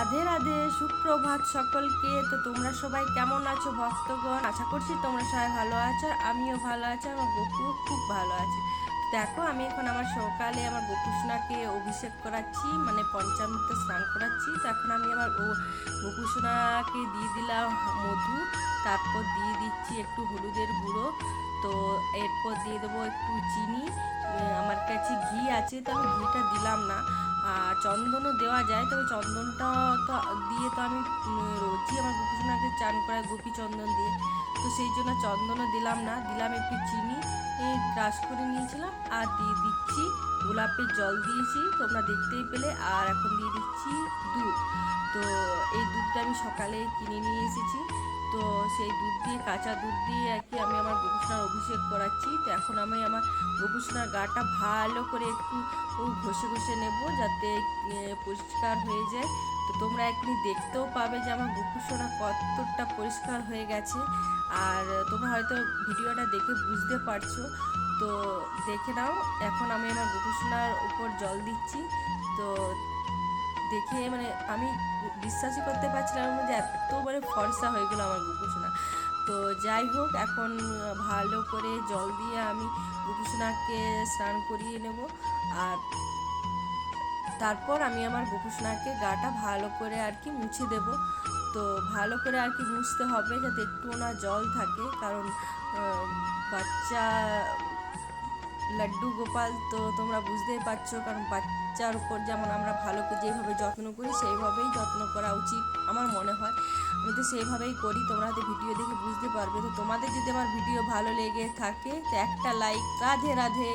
রাধে রাধে, সুপ্রভাত সকলকে। তো তোমরা সবাই কেমন আছো ভক্তগণ? আশা করছি তোমরা সবাই ভালো আছো আমিও ভালো আছি, আমার গপু খুব ভালো আছে। দেখো, আমি এখন আমার সকালে আমার গোপুসোনাকে অভিষেক করাচ্ছি মানে পঞ্চামৃত স্নান করাচ্ছি। তো এখন আমি আমার ও গোপুসোনাকে দিয়ে দিলাম মধু, তারপর দিয়ে দিচ্ছি একটু হলুদের গুঁড়ো। তো এরপর দিয়ে দেবো একটু চিনি। আমার কাছে ঘি আছে, তো আমি ঘিটা দিলাম না। আর চন্দনও দেওয়া যায়, তবে চন্দনটা তো দিয়ে তো আমি রোজই আমার গোপুসোনাকে চান করাই গোপী চন্দন দিয়ে। তো সেই জন্য চন্দনও দিলাম না, দিলাম একটু চিনি ব্রাশ করে নিয়েছিলাম আর দিয়ে দিচ্ছি, গোলাপের জল দিয়েছি, তোমরা দেখতেই পেলে, আর এখন দিয়ে দিচ্ছি দুধ। তো এই দুধটা আমি সকালে কিনে নিয়ে এসেছি। তো সেই দুধ দিয়ে, কাঁচা দুধ দিয়ে আর কি আমি আমার গোপুসোনার অভিষেক করাচ্ছি। তো এখন আমি আমার গোপুসোনার গাটা ভালো করে একটু ঘষে ঘষে নেব যাতে পরিষ্কার হয়ে যায়। তো তোমরা একদিন দেখতেও পাবে যে আমার গোপুসোনা কতটা পরিষ্কার হয়ে গেছে। আর তোমরা হয়তো ভিডিওটা দেখে বুঝতে পারছ। তো দেখে নাও, এখন আমি আমার গোপুসোনার উপর জল দিচ্ছি। তো দেখে মানে আমি বিশ্বাসই করতে পারছিলাম যে এত মানে ফর্সা হয়ে গেলো আমার গোপুসোনা তো যাই হোক, এখন ভালো করে জল দিয়ে আমি গোপুসোনাকে স্নান করিয়ে নেব। আর তারপর আমি আমার গোপুসোনাকে গাটা ভালো করে আর কি মুছে দেব। তো ভালো করে আর কি মুছতে হবে যাতে একটু না জল থাকে, কারণ বাচ্চা লাড্ডু গোপাল তো তোমরা বুঝতেই পারছ, কারণ বাচ্চার উপর যেমন আমরা ভালো যেভাবে যত্ন করি, সেইভাবেই যত্ন করা উচিত আমার মনে হয়। আমি তো সেইভাবেই করি, তোমরা হয়তো ভিডিও দেখে বুঝতে পারবে। তো তোমাদের যদি আমার ভিডিও ভালো লেগে থাকে, তো একটা লাইক রাধে রাধে।